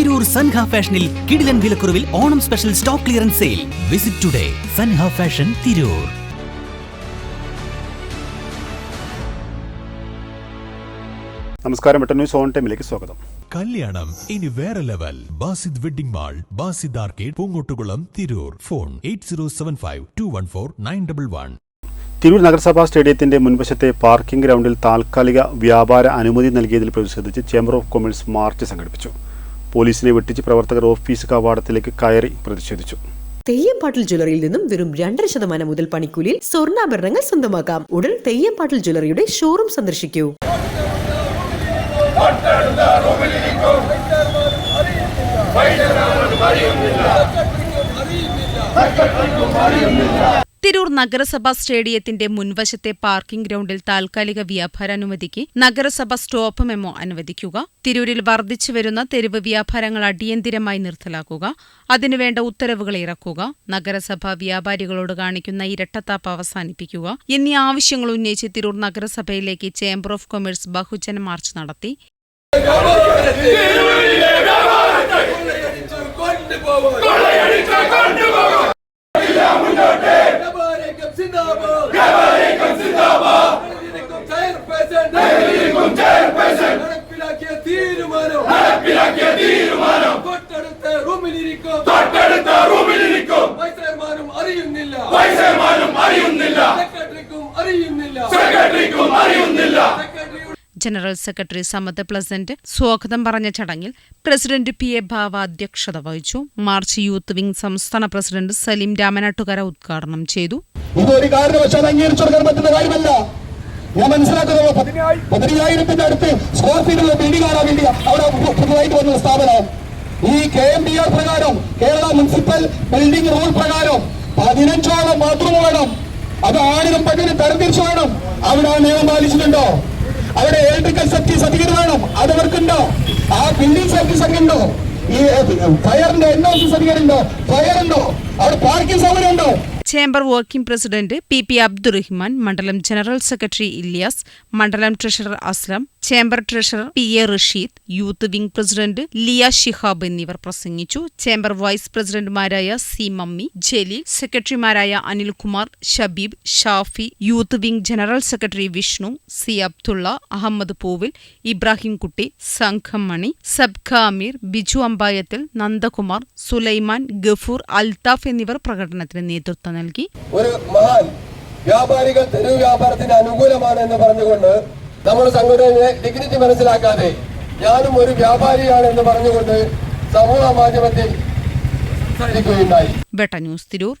തിരൂർ സൻഹ ഫാഷനിൽ കിടിലൻ വിലക്കുറവിൽ Onam special stock clearance sale. Visit today Sanha fashion Tirur. നമസ്കാരം വെട്ട ന്യൂസ് ഓൺ ടൈമിലേക്ക് സ്വാഗതം. കല്യാണം ഇനി വേറെ level. Basid wedding mall Basid arcade Poongottukulam Tirur. Phone eight zero seven five two one four nine double one. Tirur നഗരസഭാ സ്റ്റേഡിയത്തിന്റെ മുൻവശത്തെ parking ഗ്രൗണ്ടിൽ താൽക്കാലിക വ്യാപാര അനുമതി നൽകിയതിൽ പ്രതിഷേധിച്ച് ചേംബർ ഓഫ് കൊമേഴ്സ് മാർച്ച് സംഘടിപ്പിച്ചു. പോലീസിനെ വെട്ടിച്ച് പ്രവർത്തകർ ഓഫീസ് കവാടത്തിലേക്ക് കയറി പ്രതിഷേധിച്ചു. തെയ്യംപാട്ടിൽ ജ്വല്ലറിയിൽ നിന്നും വെറും രണ്ടര ശതമാനം മുതൽ പണിക്കൂലിയിൽ സ്വർണാഭരണങ്ങൾ സ്വന്തമാക്കാം. ഉടൻ തെയ്യംപാട്ടിൽ ജ്വല്ലറിയുടെ ഷോറൂം സന്ദർശിക്കൂ. തിരൂർ നഗരസഭാ സ്റ്റേഡിയത്തിന്റെ മുൻവശത്തെ പാർക്കിംഗ് ഗ്രൗണ്ടിൽ താൽക്കാലിക വ്യാപാരാനുമതിക്ക് നഗരസഭ സ്റ്റോപ്പ് മെമ്മോ അനുവദിക്കുക തിരൂരിൽ വർദ്ധിച്ചുവരുന്ന തെരുവ് വ്യാപാരങ്ങൾ അടിയന്തിരമായി നിർത്തലാക്കുക അതിനുവേണ്ട ഉത്തരവുകൾ ഇറക്കുക നഗരസഭ വ്യാപാരികളോട് കാണിക്കുന്ന ഇരട്ടത്താപ്പ് അവസാനിപ്പിക്കുക എന്നീ ആവശ്യങ്ങൾ ഉന്നയിച്ച് തിരൂർ നഗരസഭയിലേക്ക് ചേംബർ ഓഫ് കൊമേഴ്സ് ബഹുജന മാർച്ച് നടത്തി. ഗബാരേക്കും തൊട്ടടുത്ത റൂമിലിരിക്കും വൈസ് ചെയർമാനും അറിയുന്നില്ല. വൈസ് ചെയർമാനും അറിയുന്നില്ല. സെക്രട്ടറിക്കും അറിയുന്നില്ല. സെക്രട്ടറിക്കും അറിയുന്നില്ല. ജനറൽ സെക്രട്ടറി സമദ് പ്ലസന്റ് സ്വാഗതം പറഞ്ഞ ചടങ്ങിൽ പ്രസിഡന്റ് പി എ ഭാവ അധ്യക്ഷത വഹിച്ചു. മാർച്ച് യൂത്ത് വിംഗ് സംസ്ഥാന പ്രസിഡന്റ് സലീം രാമനാട്ടുകര ഉദ്ഘാടനം ചെയ്തു. ഇതൊരു കാരണവശാൽ അംഗീകരിച്ചെടുക്കാൻ പറ്റുന്ന കാര്യമല്ല. ഞാൻ മനസ്സിലാക്കുന്നത് പതിനായിരത്തിന്റെ അടുത്ത് സ്ക്വയർ ഫീറ്റുള്ള ബിൽഡിംഗ് കാണാൻ വേണ്ടി അവിടെ പുതുതായിട്ട് വന്ന സ്ഥാപനം. ഈ കെ എം ബി ആർ പ്രകാരം കേരള മുനിസിപ്പൽ ബിൽഡിംഗ് റൂൾ പ്രകാരം പതിനഞ്ചോളം ബാത്റൂം വേണം. അത് ആണിനും പെണ്ണിനും തരംതിരിച്ചു വേണം. അവിടെ ആ നിയമം പാലിച്ചിട്ടുണ്ടോ? അവിടെ ഇലക്ട്രിക്കൽ സേഫ്റ്റി സർട്ടിഫിക്കറ്റ് വേണം. അത് അവർക്കുണ്ടോ? ആ ബിൽഡിംഗ് സേഫ്റ്റി സർട്ടിഫിക്കറ്റ് ഉണ്ടോ? ഈ ഫയറിന്റെ എൻ ഒ സി സർട്ടിഫിക്കറ്റ് ഉണ്ടോ? ഫയർ ഉണ്ടോ? അവിടെ പാർക്കിംഗ് സൗകര്യം ഉണ്ടോ chamber working president P P Abdurahiman മണ്ഡലം ജനറൽ സെക്രട്ടറി ഇലിയാസ് മണ്ഡലം treasurer Aslam chamber treasurer P A Rasheed youth wing president Liya Shihab എന്നിവർ പ്രസംഗിച്ചു. ചേംബർ വൈസ് പ്രസിഡന്റുമാരായ സി മമ്മി ജലീൽ സെക്രട്ടറിമാരായ Anilkumar Shabeeb Shafi youth wing general secretary Vishnu C Abdulla Ahammed പൂവിൽ ഇബ്രാഹിം കുട്ടി സംഘം മണി സബ്ഖ അമീർ ബിജു അമ്പായത്തിൽ നന്ദകുമാർ സുലൈമാൻ ഗഫൂർ അൽതാഫ് എന്നിവർ പ്രകടനത്തിന് നേതൃത്വം നൽകി. ഒരു മഹാൻ വ്യാപാരികൾ തെരുവ് വ്യാപാരത്തിന് അനുകൂലമാണ് എന്ന് പറഞ്ഞുകൊണ്ട് നമ്മൾ സംഘടനയെ ഡിഗ്നിറ്റി മനസ്സിലാക്കാതെ ഞാനും ഒരു വ്യാപാരിയാണ് എന്ന് പറഞ്ഞുകൊണ്ട് സമൂഹ മാധ്യമത്തിൽ സംസാരിക്കുകയുണ്ടായി. വെട്ട ന്യൂസ് തിരൂർ.